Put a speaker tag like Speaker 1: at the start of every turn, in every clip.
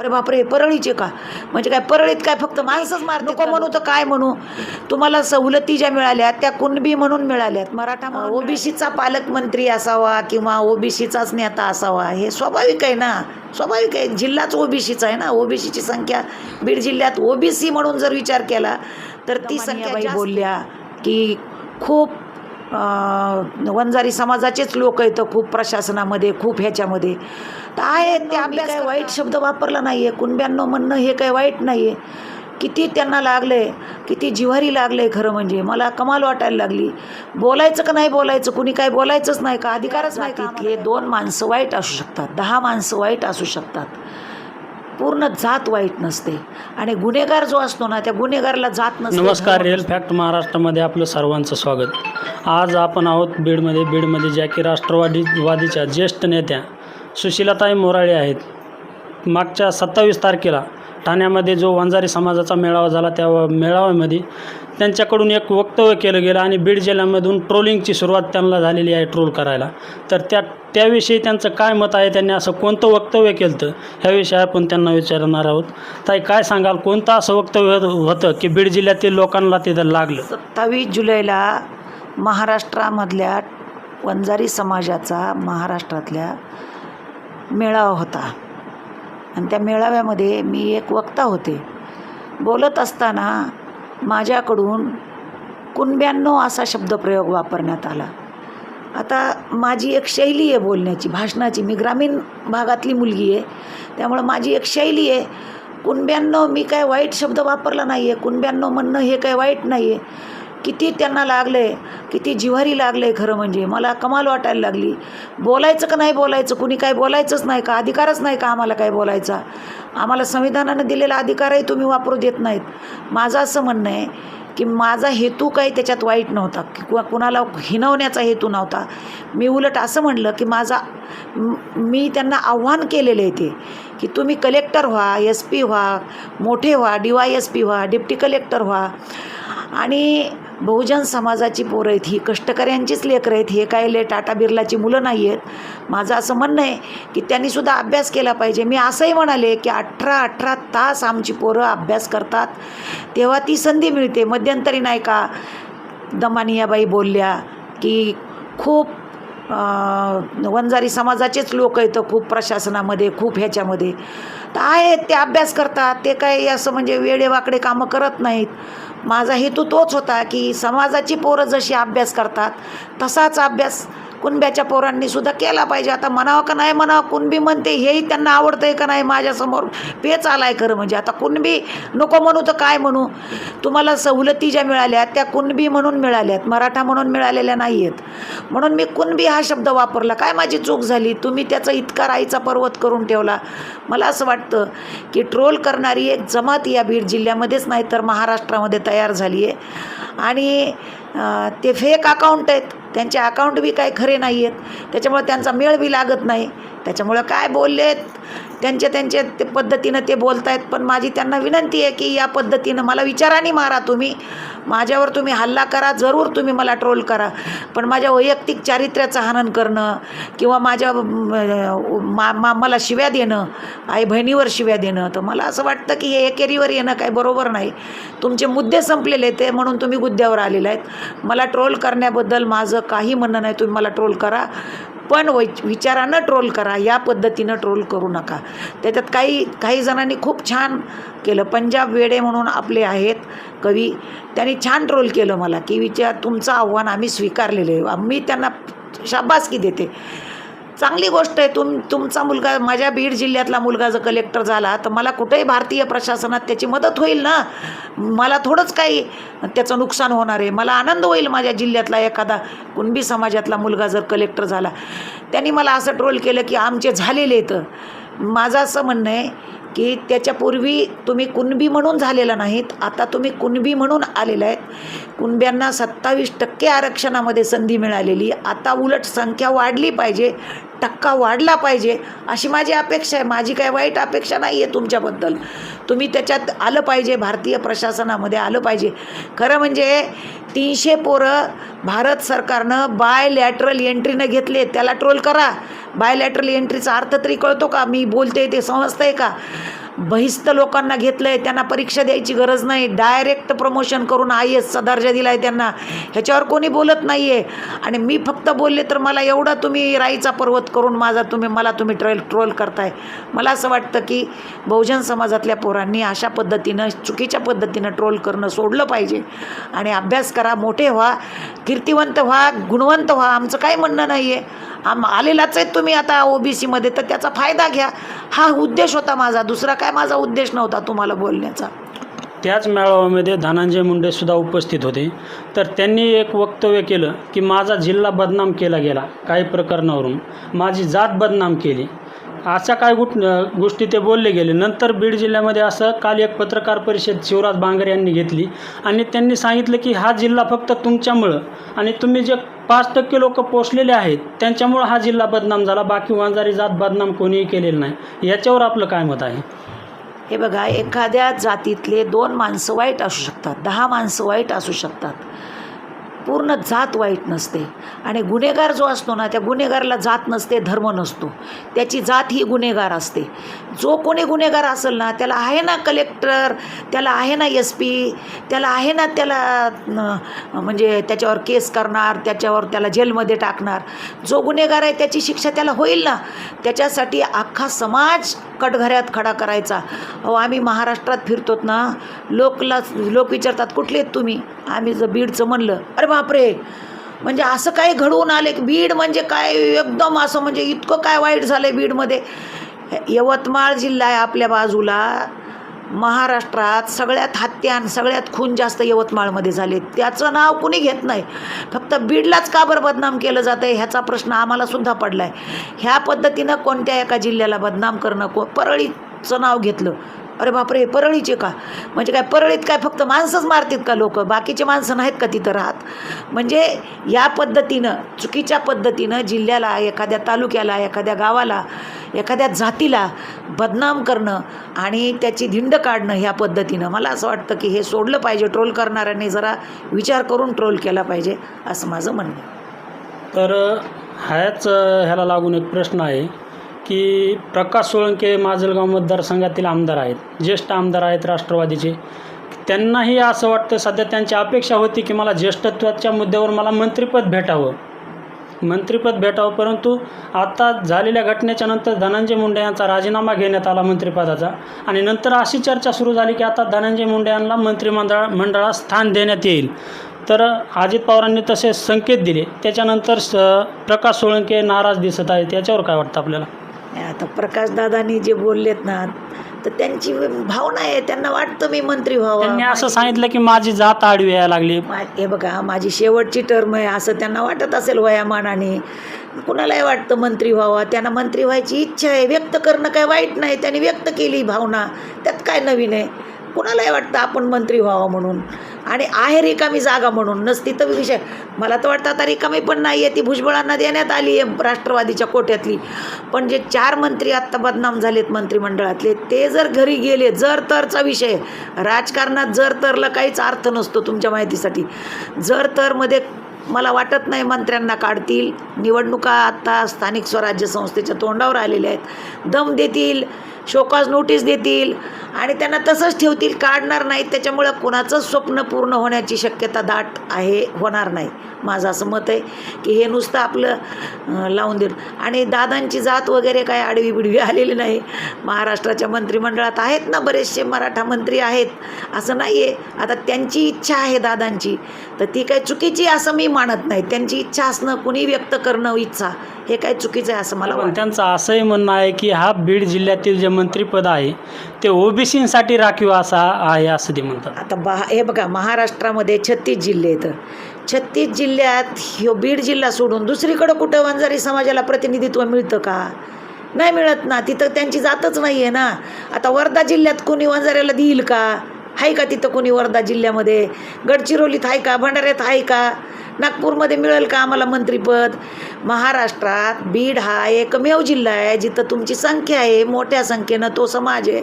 Speaker 1: अरे बापरे परळीचे का? म्हणजे काय परळीत काय फक्त माणसंच मार नको म्हणू तर काय म्हणू? तुम्हाला सवलती ज्या मिळाल्या त्या कुणबी म्हणून मिळाल्यात. मराठा ओबीसीचा पालकमंत्री असावा किंवा ओबीसीचाच नेता असावा हे स्वाभाविक आहे ना? स्वाभाविक आहे. जिल्हाच ओबीसीचा आहे ना? ओबीसीची संख्या बीड जिल्ह्यात ओबीसी म्हणून जर विचार केला तर ती संख्या बाई बोलल्या की खूप वंजारी समाजाचेच लोक येतं खूप प्रशासनामध्ये खूप ह्याच्यामध्ये. तर आहे ते आम्ही काय वाईट शब्द वापरला नाही आहे कुणब्यांनो म्हणणं हे काही वाईट नाही आहे किती त्यांना लागले किती जिव्हारी लागले खरं म्हणजे. मला कमाल वाटायला लागली. बोलायचं का नाही बोलायचं? कुणी काय बोलायचंच नाही का? अधिकारच नाही तिथले दोन माणसं वाईट असू शकतात. दहा माणसं वाईट असू शकतात. पूर्ण जात वाईट नसते. आणि गुन्हेगार जो असतो ना त्या गुन्हेगारला जात नसते.
Speaker 2: नमस्कार रिअल फॅक्ट महाराष्ट्रामध्ये आपलं सर्वांचं स्वागत. आज आपण आहोत बीडमध्ये. बीडमध्ये ज्या की राष्ट्रवादी वादीच्या ज्येष्ठ नेत्या सुशीलाताई मोराळे आहेत. मागच्या सत्तावीस तारखेला ठाण्यामध्ये जो वंजारी समाजाचा मेळावा झाला त्या मेळाव्यामध्ये त्यांच्याकडून एक वक्तव्य केलं गेलं आणि बीड जिल्ह्यामधून ट्रोलिंगची सुरुवात त्यांना झालेली आहे ट्रोल करायला. तर त्या त्याविषयी त्यांचं काय मत आहे? त्यांनी असं कोणतं वक्तव्य केलं तर ह्याविषयी आपण त्यांना विचारणार आहोत. ताई काय सांगाल? कोणतं असं वक्तव्य होतं की बीड जिल्ह्यातील लोकांना तिथं लागलं?
Speaker 1: सत्तावीस जुलैला महाराष्ट्रामधल्या वंजारी समाजाचा महाराष्ट्रातल्या मेळावा होता. आणि त्या मेळाव्यामध्ये मी एक वक्ता होते. बोलत असताना माझ्याकडून कुणब्यांनो असा शब्दप्रयोग वापरण्यात आला. आता माझी एक शैली आहे बोलण्याची भाषणाची. मी ग्रामीण भागातली मुलगी आहे त्यामुळं माझी एक शैली आहे कुणब्यांनो मी काय वाईट शब्द वापरला नाही आहे कुणब्यांनो म्हणणं हे काय वाईट नाही आहे किती त्यांना लागले किती जिव्हारी लागले खरं म्हणजे. मला कमाल वाटायला लागली. बोलायचं का नाही बोलायचं? कुणी काय बोलायचंच नाही का? अधिकारच नाही का आम्हाला काय बोलायचा? आम्हाला संविधानानं दिलेला अधिकारही तुम्ही वापरू देत नाहीत. माझं असं म्हणणं आहे की माझा हेतू काही त्याच्यात वाईट नव्हता. किंवा कुणाला हिनवण्याचा हेतू नव्हता. मी उलट असं म्हणलं की माझा मी त्यांना आव्हान केलेलं आहे ते की तुम्ही कलेक्टर व्हा एस पी व्हा मोठे व्हा डी वाय एस पी व्हा डिप्टी कलेक्टर व्हा. आणि बहुजन समाजाची पोरं आहेत ही कष्टकऱ्यांचीच लेकरं आहेत हे काय ले टाटा बिर्लाची मुलं नाही आहेत माझं असं म्हणणं आहे की त्यांनीसुद्धा अभ्यास केला पाहिजे. मी असंही म्हणाले की अठरा अठरा तास आमची पोरं अभ्यास करतात. तेव्हा ती संधी मिळते. मध्यंतरी नाही का दमानियाबाई बोलल्या की खूप वंजारी समाजाचेच लोक येतं खूप प्रशासनामध्ये खूप ह्याच्यामध्ये. तर आहेत ते अभ्यास करतात. ते काही असं म्हणजे वेडेवाकडे कामं करत नाहीत. माझा हेतू तोच होता की समाजाची पोरं जशी अभ्यास करतात तसाच अभ्यास कुणब्याच्या पोरांनी सुद्धा केला पाहिजे. आता म्हणावं का नाही म्हणावं? कुणबी म्हणते हेही त्यांना आवडतं आहे का नाही माझ्यासमोर? पेच आहे खरं म्हणजे. आता कुणबी नको म्हणू तर काय म्हणू? तुम्हाला सवलती ज्या मिळाल्या त्या कुणबी म्हणून मिळाल्यात. मराठा म्हणून मिळालेल्या नाही आहेत म्हणून मी कुणबी हा शब्द वापरला. काय माझी चूक झाली? तुम्ही त्याचा इतका राईचा पर्वत करून ठेवला. मला असं वाटतं की ट्रोल करणारी एक जमात या बीड जिल्ह्यामध्येच नाही तर महाराष्ट्रामध्ये तयार झाली आहे आणि ते फेक अकाउंट आहेत. त्यांचे अकाउंट बी काही खरे नाही आहेत त्याच्यामुळे त्यांचा मेळ बी लागत नाही. त्याच्यामुळं काय बोललेत? त्यांचे त्यांचे ते पद्धतीनं ते बोलत आहेत पण माझी त्यांना विनंती आहे की या पद्धतीनं मला विचाराने मारा तुम्ही. माझ्यावर तुम्ही हल्ला करा जरूर तुम्ही मला ट्रोल करा. पण माझ्या वैयक्तिक चारित्र्याचं हनन करणं किंवा माझ्या मा मा मला शिव्या देणं आई बहिणीवर शिव्या देणं तर मला असं वाटतं की हे एकेरीवर येणं काय बरोबर नाही. तुमचे मुद्दे संपलेले ते म्हणून तुम्ही मुद्द्यावर आलेले आहेत. मला ट्रोल करण्याबद्दल माझं काही म्हणणं नाही तुम्ही मला ट्रोल करा. पण वै विचारानं ट्रोल करा या पद्धतीनं ट्रोल करू नका. त्याच्यात काही काही जणांनी खूप छान केलं. पंजाब वेडे म्हणून आपले आहेत कवी. त्यांनी छान ट्रोल केलं मला. की विचार तुमचं आव्हान आम्ही स्वीकारलेलं आहे. मी त्यांना शाबासकी देते. चांगली गोष्ट आहे तुम तुमचा मुलगा माझ्या बीड जिल्ह्यातला मुलगा जर कलेक्टर झाला तर मला कुठेही भारतीय प्रशासनात त्याची मदत होईल ना? मला थोडंच काही त्याचं नुकसान होणार आहे. मला आनंद होईल माझ्या जिल्ह्यातला एखादा कुणबी समाजातला मुलगा जर कलेक्टर झाला. त्यांनी मला असं ट्रोल केलं की आमचे झालेले तर माझं असं म्हणणं आहे की त्याच्यापूर्वी तुम्ही कुणबी म्हणून झालेला नाहीत आता तुम्ही कुणबी म्हणून आलेला आहेत. कुणब्यांना सत्तावीस टक्के आरक्षणामध्ये संधी मिळालेली आता उलट संख्या वाढली पाहिजे. टक्का वाढला पाहिजे अशी माझी अपेक्षा आहे. माझी काय वाईट अपेक्षा नाही आहे तुमच्याबद्दल. तुम्ही त्याच्यात आलं पाहिजे भारतीय प्रशासनामध्ये आलं पाहिजे. खरं म्हणजे तीनशे पोरं भारत सरकारनं बाय लॅटरल एंट्रीनं घेतले त्याला ट्रोल करा. बाय लॅटरल एंट्रीचा अर्थ तरी कळतो का? मी बोलते ते समजतं आहे का? बहिस्त लोकांना घेतलं आहे त्यांना परीक्षा द्यायची गरज नाही. डायरेक्ट प्रमोशन करून आय एसचा दर्जा दिला आहे त्यांना. ह्याच्यावर कोणी बोलत नाही आहे आणि मी फक्त बोलले तर मला एवढा तुम्ही राईचा पर्वत करून माझा तुम्ही मला तुम्ही ट्रेल ट्रोल करताय. मला असं वाटतं की बहुजन समाजातल्या पोरांनी अशा पद्धतीनं चुकीच्या पद्धतीनं ट्रोल करणं सोडलं पाहिजे. आणि अभ्यास करा मोठे व्हा कीर्तिवंत व्हा गुणवंत व्हा आमचं काही म्हणणं नाही आहे आम आलेलाच आहे तुम्ही आता ओ बी सीमध्ये तर त्याचा फायदा घ्या. हा उद्देश होता माझा. दुसरा काय माझा उद्देश नव्हता तुम्हाला बोलण्याचा.
Speaker 2: त्याच मेळाव्यामध्ये धनंजय मुंडे सुद्धा उपस्थित होते. तर त्यांनी एक वक्तव्य केलं की माझा जिल्हा बदनाम केला गेला काही प्रकरणावरून. माझी जात बदनाम केली. अशा काय गुट गोष्टी ते बोलले गेले. नंतर बीड जिल्ह्यामध्ये असं काल एक पत्रकार परिषद शिवराज बांगर यांनी घेतली आणि त्यांनी सांगितलं की हा जिल्हा फक्त तुमच्यामुळं आणि तुम्ही जे पाच टक्के लोक पोचलेले आहेत त्यांच्यामुळं हा जिल्हा बदनाम झाला. बाकी वांजारी जात बदनाम कोणीही केलेलं नाही. याच्यावर आपलं काय मत आहे?
Speaker 1: हे बघा एखाद्या जातीतले दोन माणसं वाईट असू शकतात दहा माणसं वाईट असू शकतात. पूर्ण जात वाईट नसते. आणि गुन्हेगार जो असतो ना त्या गुन्हेगाराला जात नसते धर्म नसतो. त्याची जात ही गुन्हेगार असते. जो कोणी गुन्हेगार असेल ना त्याला आहे ना कलेक्टर त्याला आहे ना एस पी त्याला आहे ना त्याला म्हणजे त्याच्यावर केस करणार त्याच्यावर त्याला जेलमध्ये टाकणार. जो गुन्हेगार आहे त्याची शिक्षा त्याला होईल ना. त्याच्यासाठी अख्खा समाज कटघऱ्यात खडा करायचा. अहो आम्ही महाराष्ट्रात फिरतोत ना लोकला लोक विचारतात कुठले आहेत तुम्ही? आम्ही जर बीडचं म्हणलं अरे बापरे. म्हणजे असं काही घडवून आले बीड म्हणजे काय एकदम असं म्हणजे इतकं काय वाईट झालं आहे बीडमध्ये. यवतमाळ जिल्हा आहे आपल्या बाजूला. महाराष्ट्रात सगळ्यात हत्यान सगळ्यात खून जास्त यवतमाळमध्ये झाले. त्याचं नाव कुणी घेत नाही. फक्त बीडलाच का बरं बदनाम केलं जातं आहे ह्याचा प्रश्न आम्हालासुद्धा पडला आहे ह्या पद्धतीनं कोणत्या एका जिल्ह्याला बदनाम करणं को परळीचं नाव घेतलं. अरे बापरे परळीचे का? म्हणजे काय परळीत काय फक्त माणसंच मारतात का लोक? बाकीचे माणसं नाहीत का तिथं राहत? म्हणजे या पद्धतीनं चुकीच्या पद्धतीनं जिल्ह्याला एखाद्या तालुक्याला एखाद्या गावाला एखाद्या जातीला बदनाम करणं आणि त्याची धिंड काढणं ह्या पद्धतीनं मला असं वाटतं की हे सोडलं पाहिजे. ट्रोल करणाऱ्यांनी जरा विचार करून ट्रोल केला पाहिजे असं माझं म्हणणं
Speaker 2: तर ह्याच ह्याला लागून एक प्रश्न आहे. की प्रकाश सोळंके माजलगाव मतदारसंघातील आमदार आहेत ज्येष्ठ आमदार आहेत राष्ट्रवादीचे. त्यांनाही असं वाटतं सध्या त्यांची अपेक्षा होती की मला ज्येष्ठत्वाच्या मुद्द्यावर मला मंत्रिपद भेटावं. मंत्रिपद भेटावं परंतु आता झालेल्या घटनेच्या नंतर धनंजय मुंडे यांचा राजीनामा घेण्यात आला मंत्रिपदाचा आणि नंतर अशी चर्चा सुरू झाली की आता धनंजय मुंडे यांना मंत्रिमंडळ मंडळात स्थान देण्यात येईल. तर अजित पवारांनी तसे संकेत दिले. त्याच्यानंतर स प्रकाश सोळंके नाराज दिसत आहेत. याच्यावर काय वाटतं आपल्याला?
Speaker 1: आता प्रकाशदादांनी जे बोललेत ना तर त्यांची भावना आहे त्यांना वाटतं मी मंत्री व्हावं.
Speaker 2: त्यांनी असं सांगितलं की माझी जात आडवी यायला लागली.
Speaker 1: मा- हे बघा माझी शेवटची टर्म आहे असं त्यांना वाटत असेल वयामानाने. कुणालाही वाटतं मंत्री व्हावं त्यांना मंत्री व्हायची इच्छा आहे व्यक्त करणं काय वाईट नाही त्यांनी व्यक्त केली भावना त्यात काय नवीन आहे? कुणालाही वाटतं आपण मंत्री व्हावं म्हणून. आणि आहे रिकामी जागा म्हणून. नसती तर विषय. मला तर वाटतं आता रिकामी पण नाही आहे ती भुजबळांना देण्यात आली आहे राष्ट्रवादीच्या कोट्यातली. पण जे चार मंत्री आत्ता बदनाम झालेत मंत्रिमंडळातले ते जर घरी गेले जर तरचा विषय राजकारणात जर तरला काहीच अर्थ नसतो तुमच्या माहितीसाठी. जर तरमध्ये मला वाटत नाही मंत्र्यांना काढतील. निवडणुका आत्ता स्थानिक स्वराज्य संस्थेच्या तोंडावर आलेल्या आहेत. दम देतील शोकाज नोटीस देतील आणि त्यांना तसंच ठेवतील काढणार नाहीत. त्याच्यामुळं कुणाचंच स्वप्न पूर्ण होण्याची शक्यता दाट आहे होणार नाही. माझं असं मत आहे की हे नुसतं आपलं लावून देईल आणि दादांची जात वगैरे काय आडवी बिडवी आलेली नाही. महाराष्ट्राच्या मंत्रिमंडळात आहेत ना बरेचसे मराठा मंत्री आहेत. असं नाही आहे आता त्यांची इच्छा आहे दादांची. तर ती काय चुकीची असं मी मानत नाही त्यांची इच्छा असणं कुणी व्यक्त करणं इच्छा हे काही चुकीचं आहे असं मला
Speaker 2: पण
Speaker 1: वाटतं.
Speaker 2: त्यांचं असंही म्हणणं आहे की हा बीड जिल्ह्यातील जे मंत्रिपद आहे ते ओबीसीसाठी राखीव असा आहे असं ते म्हणतात.
Speaker 1: आता बा हे बघा महाराष्ट्रामध्ये छत्तीस जिल्हे आहेत. छत्तीस जिल्ह्यात ह्यो बीड जिल्हा सोडून दुसरीकडं कुठं वंजारी समाजाला प्रतिनिधित्व मिळतं का? नाही मिळत ना तिथं त्यांची जातच नाही आहे ना. आता वर्धा जिल्ह्यात कोणी वंजाऱ्याला देईल का? आहे का तिथं कोणी वर्धा जिल्ह्यामध्ये? गडचिरोलीत आहे का? भंडाऱ्यात आहे का? नागपूरमध्ये मिळेल का आम्हाला मंत्रीपद? महाराष्ट्रात बीड हा एकमेव जिल्हा आहे जिथं तुमची संख्या आहे मोठ्या संख्येनं तो समाज आहे.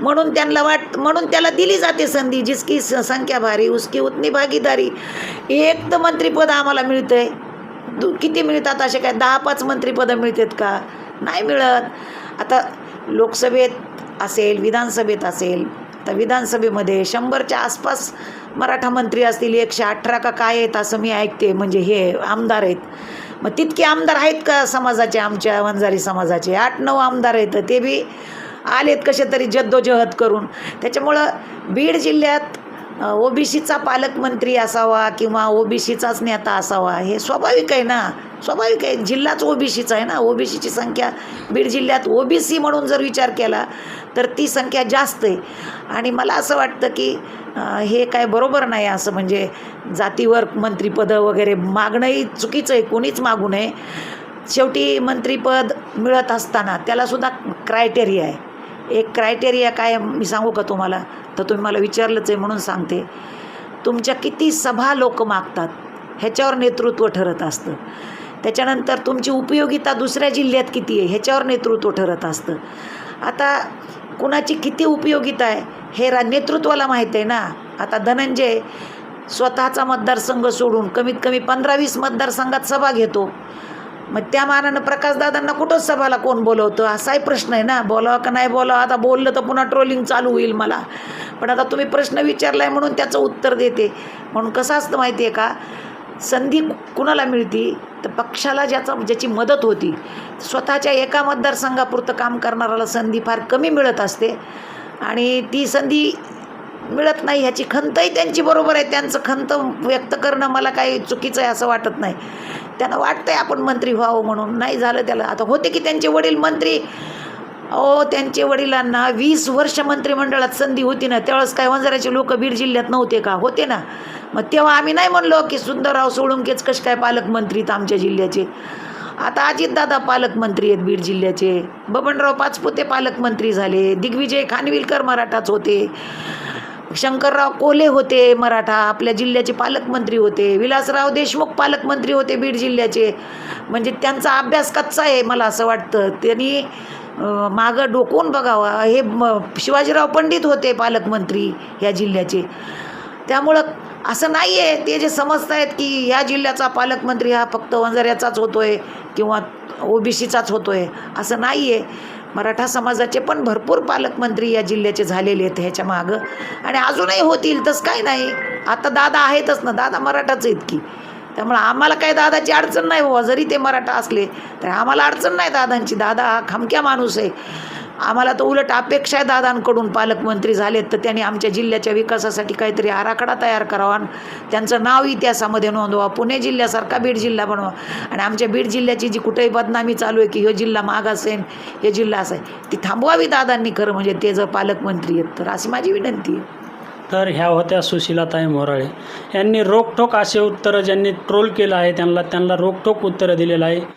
Speaker 1: म्हणून त्यांना वाट म्हणून त्याला दिली जाते संधी जिसकी संख्या भारी उसकी उतनी भागीदारी. एक तर मंत्रीपद आम्हाला मिळतं आहे दु किती मिळतात असे काय? दहा पाच मंत्रीपदं मिळतात का? नाही मिळत. आता लोकसभेत असेल विधानसभेत असेल तर विधानसभेमध्ये शंभरच्या आसपास मराठा मंत्री असतील एकशे अठरा का काय आहेत असं मी ऐकते. म्हणजे हे आमदार आहेत. मग तितके आमदार आहेत का समाजाचे आमच्या वंजारी समाजाचे? आठ नऊ आमदार आहेत. ते बी आलेत कसे तरी जद्दोजहद करून. त्याच्यामुळं बीड जिल्ह्यात ओबीसीचा पालकमंत्री असावा किंवा ओबीसीचाच नेता असावा हे स्वाभाविक आहे ना? स्वाभाविक आहे जिल्हाच ओबीसीचा आहे ना? ओबीसीची संख्या बीड जिल्ह्यात ओबीसी म्हणून जर विचार केला तर ती संख्या जास्त आहे. आणि मला असं वाटतं की हे काय बरोबर नाही असं म्हणजे जातीवर मंत्रिपदं वगैरे मागणंही चुकीचं आहे कोणीच मागू नये. शेवटी मंत्रिपद मिळत असताना त्यालासुद्धा क्रायटेरिया आहे. एक क्रायटेरिया काय मी सांगू का तुम्हाला? तर तुम्ही मला विचारलंच आहे म्हणून सांगते. तुमच्या किती सभा लोक मागतात ह्याच्यावर नेतृत्व ठरत असतं. त्याच्यानंतर तुमची उपयोगिता दुसऱ्या जिल्ह्यात किती आहे ह्याच्यावर नेतृत्व ठरत असतं. आता कुणाची किती उपयोगिता आहे हे रा नेतृत्वाला माहीत आहे ना. आता धनंजय स्वतःचा मतदारसंघ सोडून कमीत कमी पंधरा वीस मतदारसंघात सभा घेतो. मग त्या मानानं प्रकाशदादांना कुठंच सभाला कोण बोलवतं? असाही प्रश्न आहे ना. बोलावं का नाही बोलावं? आता बोललं तर पुन्हा ट्रोलिंग चालू होईल मला. पण आता तुम्ही प्रश्न विचारला आहे म्हणून त्याचं उत्तर देते. म्हणून कसं असतं माहिती आहे का? संधी कुणाला मिळती? तर पक्षाला ज्याचा ज्याची मदत होती. स्वतःच्या एका मतदारसंघापुरतं काम करणाऱ्याला संधी फार कमी मिळत असते. आणि ती संधी मिळत नाही ह्याची खंतही त्यांची बरोबर आहे. त्यांचं खंत व्यक्त करणं मला काही चुकीचं आहे असं वाटत नाही. त्यांना वाटतंय आपण मंत्री व्हावं म्हणून. नाही झालं त्याला. आता होते की त्यांचे वडील मंत्री अहो त्यांचे वडिलांना वीस वर्ष मंत्रिमंडळात संधी होती ना त्यावेळेस काय वंजाराचे लोक बीड जिल्ह्यात नव्हते का? होते ना. मग तेव्हा आम्ही नाही म्हणलो की सुंदरराव सोळुंकेच कसे काय पालकमंत्री आहेत आमच्या जिल्ह्याचे? आता अजितदादा पालकमंत्री आहेत बीड जिल्ह्याचे. बबनराव पाचपुते पालकमंत्री झाले. दिग्विजय खानविलकर मराठाच होते. शंकरराव कोले होते मराठा आपल्या जिल्ह्याचे पालकमंत्री होते. विलासराव देशमुख पालकमंत्री होते बीड जिल्ह्याचे. म्हणजे त्यांचा अभ्यास कच्चा आहे मला असं वाटतं. त्यांनी मागं डोकवून बघावा. हे म शिवाजीराव पंडित होते पालकमंत्री ह्या जिल्ह्याचे. त्यामुळं असं नाही आहे ते जे समजत आहेत की ह्या जिल्ह्याचा पालकमंत्री हा फक्त वंजाऱ्याचाच होतो आहे किंवा ओबीसीचाच होतो आहे असं नाही आहे मराठा समाजाचे पण भरपूर पालकमंत्री या जिल्ह्याचे झालेले आहेत ह्याच्या मागं. आणि अजूनही होतील तसं काही नाही. आता दादा आहेतच ना. दादा मराठाच आहेत की. त्यामुळं आम्हाला काय दादाची अडचण नाही बाबा. जरी ते मराठा असले तर आम्हाला अडचण नाही दादांची. दादा हा खमक्या माणूस आहे. आम्हाला तर उलट अपेक्षा आहे दादांकडून पालकमंत्री झालेत तर त्यांनी आमच्या जिल्ह्याच्या विकासासाठी काहीतरी आराखडा तयार करावा आणि त्यांचं नाव इतिहासामध्ये नोंदवा. पुणे जिल्ह्यासारखा बीड जिल्हा बनवा. आणि आमच्या बीड जिल्ह्याची जी कुठेही बदनामी चालू आहे की ह्यो जिल्हा मागास आहे हे जिल्हा असा आहे ती थांबवावी दादांनी खरं म्हणजे ते जर पालकमंत्री आहेत तर अशी माझी विनंती आहे.
Speaker 2: तर ह्या होत्या सुशीलाताई मोराळे. यांनी रोखठोक असे उत्तरं ज्यांनी ट्रोल केलं आहे त्यांना त्यांना रोखठोक उत्तरं दिलेलं आहे.